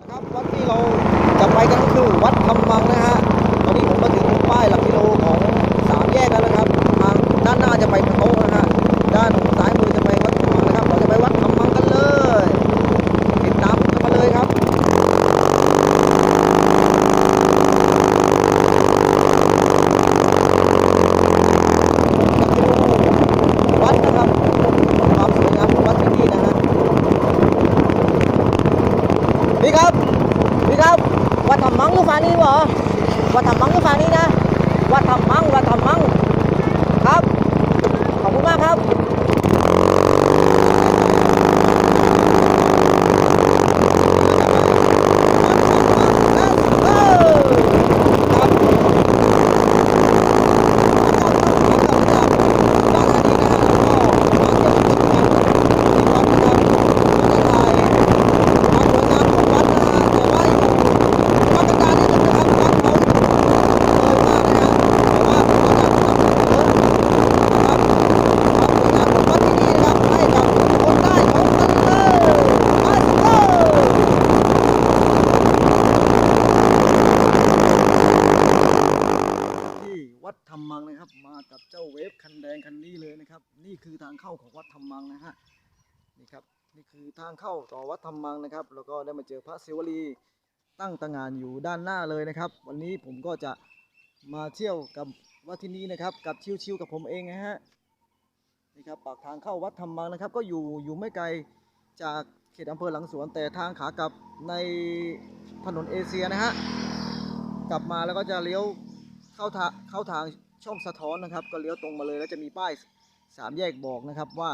นะครับวัดที่เราจะไปกันก็คือวัดธรรมังนะฮะ ตอนนี้ผมมาถึงป้ายหลักกิโลของสามแยกแล้วนะครับ ทางด้านหน้าจะไปพะโต๊ะนะฮะ ด้านซ้ายมือจะไปวัดธรรมังนะครับ เราจะไปวัดธรรมังกันเลย ติดตามกันมาเลยครับ วัดนะครับความสวยงามของวัดที่นี่นะฮะ พี่ครับ พี่ครับ วัดธรรมังอยู่ฝั่งนี้เหรอ วัดธรรมังอยู่ฝั่งนี้นะ วัดธรรมัง วัดธรรมัง ครับ ขอบคุณมากครับ ที่วัดธรรมังนะครับ มากับเจ้าเวฟคันแดงคันนี้เลยนะครับ นี่คือทางเข้าของ วัดธรรมังนะฮะนี่ครับนี่คือทางเข้าต่อวัดธรรมังนะครับ แล้วก็ได้มาเจอพระศิวลีตั้งตางานอยู่ด้านหน้าเลยนะครับ วันนี้ผมก็จะมาเที่ยวกับวัดที่นี้นะครับ กับชิวๆกับผมเองนะฮะนี่ครับปากทางเข้าวัดธรรมังนะครับ ก็อยู่อยู่ไม่ไกลจากเขตอำเภอหลังสวนแต่ทางขากลับในถนนเอเชียนะฮะกลับมาแล้วก็จะเลี้ยวเข้าทางเข้าทางช่องสะท้อนนะครับ ก็เลี้ยวตรงมาเลยแล้วจะมีป้าย สามแยกบอกนะครับว่า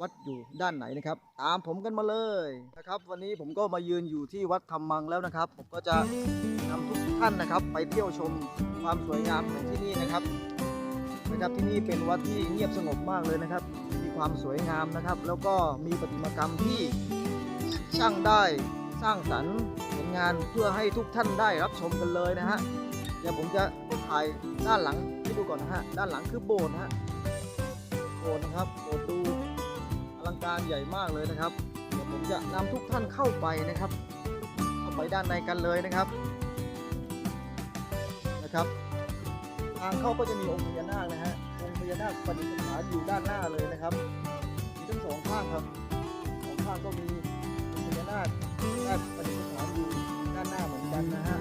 วัดอยู่ด้านไหนนะครับ ตามผมกันมาเลยนะครับ วันนี้ผมก็มายืนอยู่ที่วัดธรรมังแล้วนะครับ ผมก็จะนำทุกท่านนะครับ ไปเที่ยวชมความสวยงามของที่นี่นะครับนะครับที่นี่เป็นวัดที่เงียบสงบมากเลยนะครับ มีความสวยงามนะครับ แล้วก็มีประติมากรรมที่ช่างได้สร้างสรรค์ผลงานเพื่อให้ทุกท่านได้รับชมกันเลยนะฮะเดี๋ยวผมจะถ่ายด้านหลังให้ดูก่อนนะฮะด้านหลังคือโบสถ์นะฮะ โบสถ์นะครับโบสถ์ดูอลังการใหญ่มากเลยนะครับเดี๋ยวผมจะนำทุกท่านเข้าไปนะครับ เข้าไปด้านในกันเลยนะครับนะครับทางเข้าก็จะมีองค์พญานาคนะฮะองค์พญานาคประดิษฐานอยู่ด้านหน้าเลยนะครับมีทั้งสองข้างครับสองข้างก็มีองค์พญานาคด้ประดิษฐานอยู่ด้านหน้าเหมือนกันนะฮะ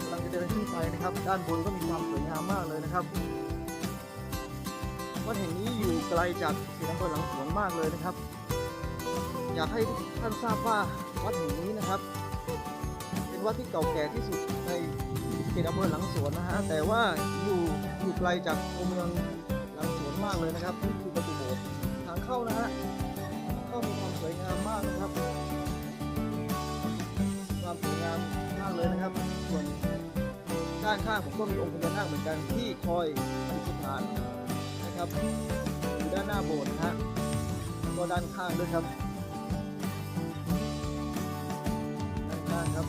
กำลังจะเดินขึ้นไปนะครับ ด้านบนก็มีความสวยงามมากเลยนะครับ วัดแห่งนี้อยู่ไกลจากเขตอำเภอหลังสวนมากเลยนะครับ อยากให้ท่านทราบว่าวัดแห่งนี้นะครับ เป็นวัดที่เก่าแก่ที่สุดในเขตอำเภอหลังสวนนะฮะแต่ว่าอยู่อยู่ไกลจากตัวเมืองหลังสวนมากเลยนะครับนี่คือประตูโบสถ์ทางเข้านะฮะก็มีความสวยงามมากนะครับความสวยงามมากเลยนะครับ ส่วนด้านข้างผมก็มีองค์พญานาคเหมือนกันที่คอยปฏิสถาน นะครับอยู่ด้านหน้าโบสถ์นะฮะแล้วก็ด้านข้างด้วยครับด้านข้างครับ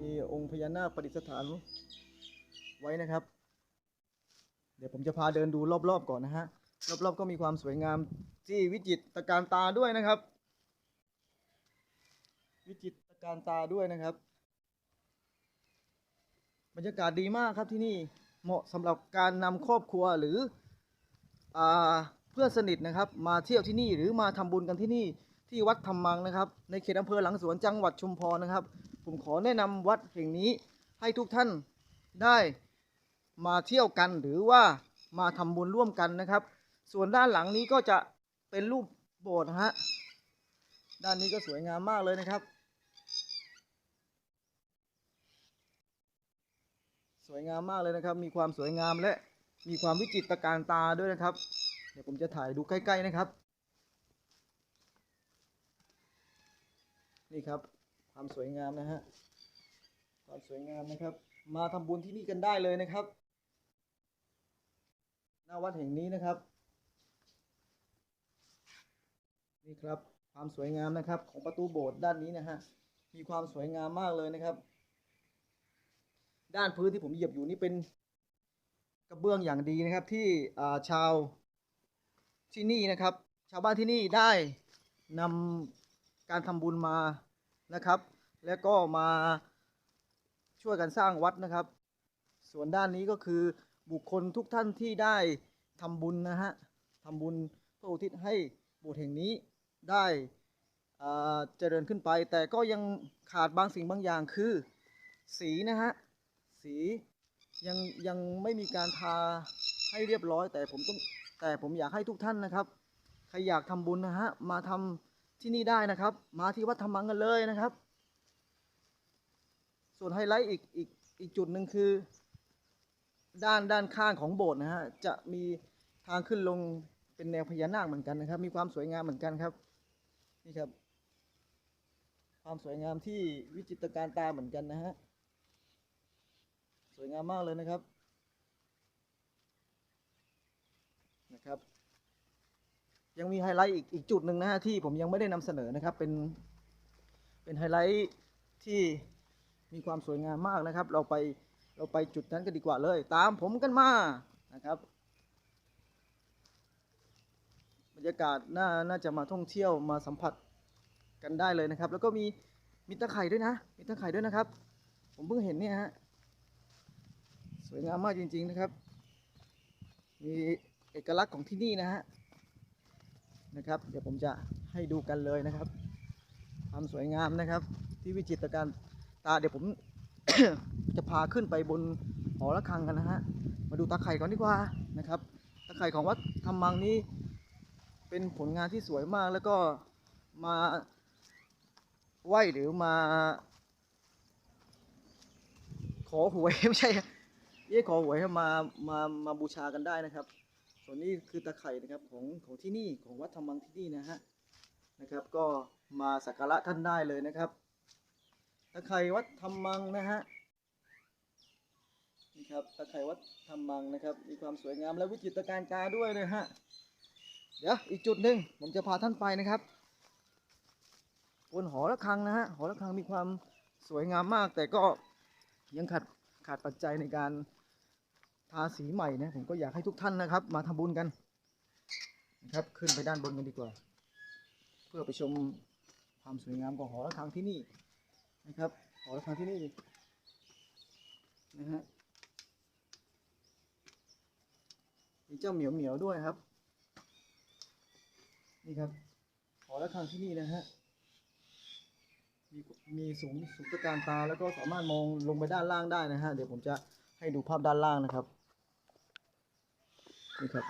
มีองค์พญานาคปฏิสถานไว้นะครับ เดี๋ยวผมจะพาเดินดูรอบๆก่อนนะฮะรอบๆก็มีความสวยงามที่วิจิตรการตาด้วยนะครับ วิจิตรการตาด้วยนะครับ บรรยากาศดีมากครับที่นี่ เหมาะสำหรับการนำครอบครัวหรืออเพื่อนสนิทนะครับ มาเที่ยวที่นี่หรือมาทำบุญกันที่นี่ที่วัดธรรมังนะครับ ในเขตอำเภอหลังสวนจังหวัดชุมพรนะครับ ผมขอแนะนำวัดแห่งนี้ให้ทุกท่านได้มาเที่ยวกันหรือว่ามาทำบุญร่วมกันนะครับ ส่วนด้านหลังนี้ก็จะเป็นรูปโบสถ์นะฮะด้านนี้ก็สวยงามมากเลยนะครับ สวยงามมากเลยนะครับ มีความสวยงามและมีความวิจิตรการตาด้วยนะครับ เดี๋ยวผมจะถ่ายดูใกล้ ๆนะครับ นี่ครับความสวยงามนะฮะความสวยงามนะครับ มาทำบุญที่นี่กันได้เลยนะครับหน้าวัดแห่งนี้นะครับ นี่ครับความสวยงามนะครับของประตูโบสถ์ด้านนี้นะฮะมีความสวยงามมากเลยนะครับ ด้านพื้นที่ผมเหยียบอยู่นี่เป็นกระเบื้องอย่างดีนะครับที่ชาวที่นี่นะครับ ชาวบ้านที่นี่ได้นการทำบุญมานะครับ แล้วก็มาช่วยกันสร้างวัดนะครับ ส่วนด้านนี้ก็คือบุคคลทุกท่านที่ได้ทำบุญนะฮะทำบุญเพื่ออุทิศให้โบสถ์แห่งนี้ได้เจริญขึ้นไป แต่ก็ยังขาดบางสิ่งบางอย่างคือสีนะฮะ สียังยังไม่มีการทาให้เรียบร้อย แต่ผมต้องแต่ผมอยากให้ทุกท่านนะครับใครอยากทำบุญนะฮะมาทำที่นี่ได้นะครับ มาที่วัดธรรมังกันเลยนะครับ ส่วนไฮไลท์อีกอีกอีกจุดหนึ่งคือ ด้านด้านข้างของโบสถ์นะฮะจะมีทางขึ้นลงเป็นแนวพญานาคเหมือนกันนะครับ มีความสวยงามเหมือนกันครับนี่ครับ ความสวยงามที่วิจิตรการตาเหมือนกันนะฮะ สวยงามมากเลยนะครับ นะครับ ยังมีไฮไลท์อีกอีกจุดหนึ่งนะฮะที่ผมยังไม่ได้นำเสนอนะครับ เป็น เป็นไฮไลท์ที่มีความสวยงามมากนะครับ เราไป เราไปจุดนั้นกันดีกว่าเลย ตามผมกันมา นะครับ บรรยากาศน่า น่าจะมาท่องเที่ยวมาสัมผัสกันได้เลยนะครับ แล้วก็มีมีตะไคร่ด้วยนะ มีตะไคร่ด้วยนะครับ ผมเพิ่งเห็นเนี่ยฮะ สวยงามมากจริง ๆนะครับ มีเอกลักษณ์ของที่นี่นะฮะนะครับ เดี๋ยวผมจะให้ดูกันเลยนะครับความสวยงามนะครับ ที่วิจิตรการตาเดี๋ยวผม จะพาขึ้นไปบนหอระฆังกันนะฮะมาดูตาไข่ก่อนดีกว่านะครับตาไข่ของวัดธรรมังนี้เป็นผลงานที่สวยมากแล้วก็มาไหวหรือมา ขอหวยไม่ใช่ เย่ขอหวยให้มามามาบูชากันได้นะครับ ส่วนนี้คือตะไคร่นะครับของของที่นี่ของวัดธรรมังที่นี่นะฮะนะครับ ก็มาสักการะท่านได้เลยนะครับตะไคร่วัดธรรมังนะฮะนี่ครับตะไคร่วัดธรรมังนะครับ มีความสวยงามและวิจิตรการตาด้วยนะฮะเดี๋ยวอีกจุดหนึ่งผมจะพาท่านไปนะครับบนหอระฆังนะฮะหอระฆังมีความสวยงามมาก แต่ก็ยังขาดขาดปัจจัยในการ ทาสีใหม่นะผมก็อยากให้ทุกท่านนะครับ มาทำบุญกันนะครับขึ้นไปด้านบนกันดีกว่า เพื่อไปชมความสวยงามของหอระฆังที่นี่นะครับหอระฆังที่นี่นะฮะมีเจ้าเหมียวเหมียวด้วยครับ นี่ครับหอระฆังที่นี่นะฮะมีมีสูงสูงตะการตาแล้วก็สามารถมองลงไปด้านล่างได้นะฮะเดี๋ยวผมจะให้ดูภาพด้านล่างนะครับ นี่ครับ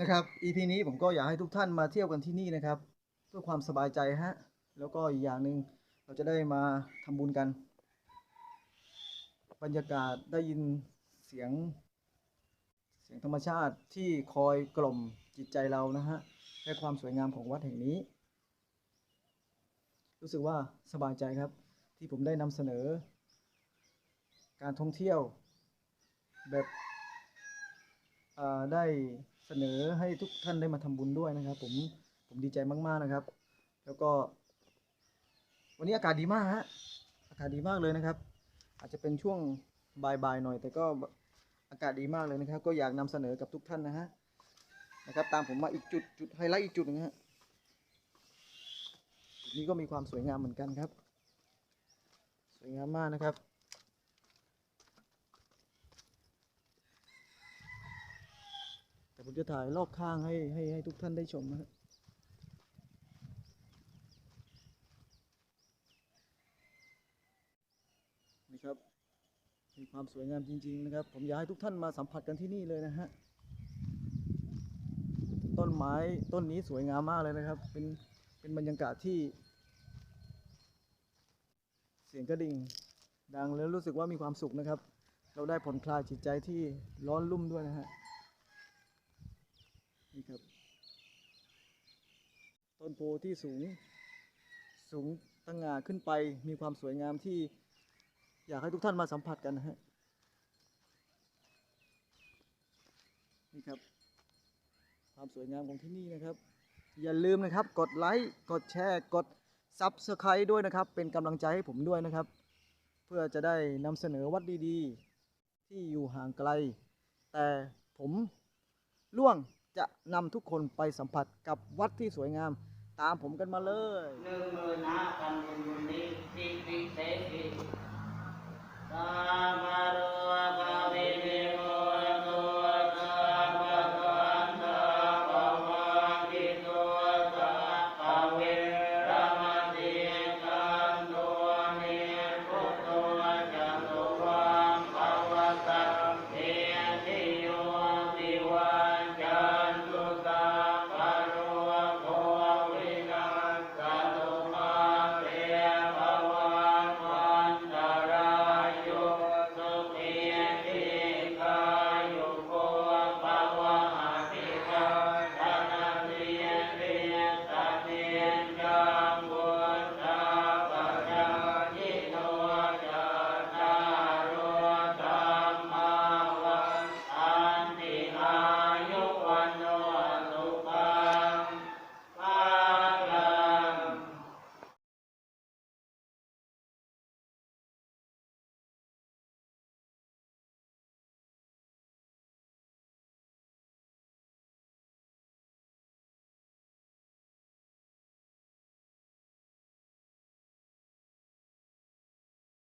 นะครับ EP นี้ผมก็อยากให้ทุกท่านมาเที่ยวกันที่นี่นะครับ เพื่อความสบายใจฮะ แล้วก็อีกอย่างหนึ่ง เราจะได้มาทำบุญกัน บรรยากาศได้ยินเสียง เสียงธรรมชาติที่คอยกล่อมจิตใจเรานะฮะและความสวยงามของวัดแห่งนี้ รู้สึกว่าสบายใจครับที่ผมได้นำเสนอ การท่องเที่ยวแบบได้เสนอให้ทุกท่านได้มาทำบุญด้วยนะครับ ผมผมดีใจมาก ๆ นะครับ แล้วก็ วันนี้อากาศดีมากฮะอากาศดีมากเลยนะครับ อาจจะเป็นช่วงบ่ายๆหน่อย แต่ก็อากาศดีมากเลยนะครับ ก็อยากนำเสนอกับทุกท่านนะฮะนะครับ ตามผมมาอีกจุดจุดไฮไลท์อีกจุดหนึงฮะนี้ก็มีความสวยงามเหมือนกันครับ สวยงามมากนะครับแต่ผมจะถ่ายรอบข้างให้ให้ให้ทุกท่านได้ชมนะฮะนี่ครับ มี ความสวยงามจริง ๆ นะครับ ผมอยากให้ทุกท่านมาสัมผัสกันที่นี่เลยนะฮะต้นไม้ต้นนี้สวยงามมากเลยนะครับ เป็นเป็นบรรยากาศที่ เสียงกระดิ่ง ดังแล้วรู้สึกว่ามีความสุขนะครับ เราได้ผ่อนคลายจิตใจที่ร้อนรุ่มด้วยนะฮะนี่ครับ ต้นโพที่สูงสูงตั้งงาขึ้นไปมีความสวยงามที่ อยากให้ทุกท่านมาสัมผัสกันนะฮะนี่ครับ ความสวยงามของที่นี่นะครับ อย่าลืมนะครับ กดไลค์กดแชร์กด Subscribe ด้วยนะครับ เป็นกำลังใจให้ผมด้วยนะครับ เพื่อจะได้นำเสนอวัดดีๆ ที่อยู่ห่างไกล แต่ผมล่วงจะนำทุกคนไปสัมผัสกับวัดที่สวยงามตามผมกันมาเลย Amaro, Amaro, Amaro,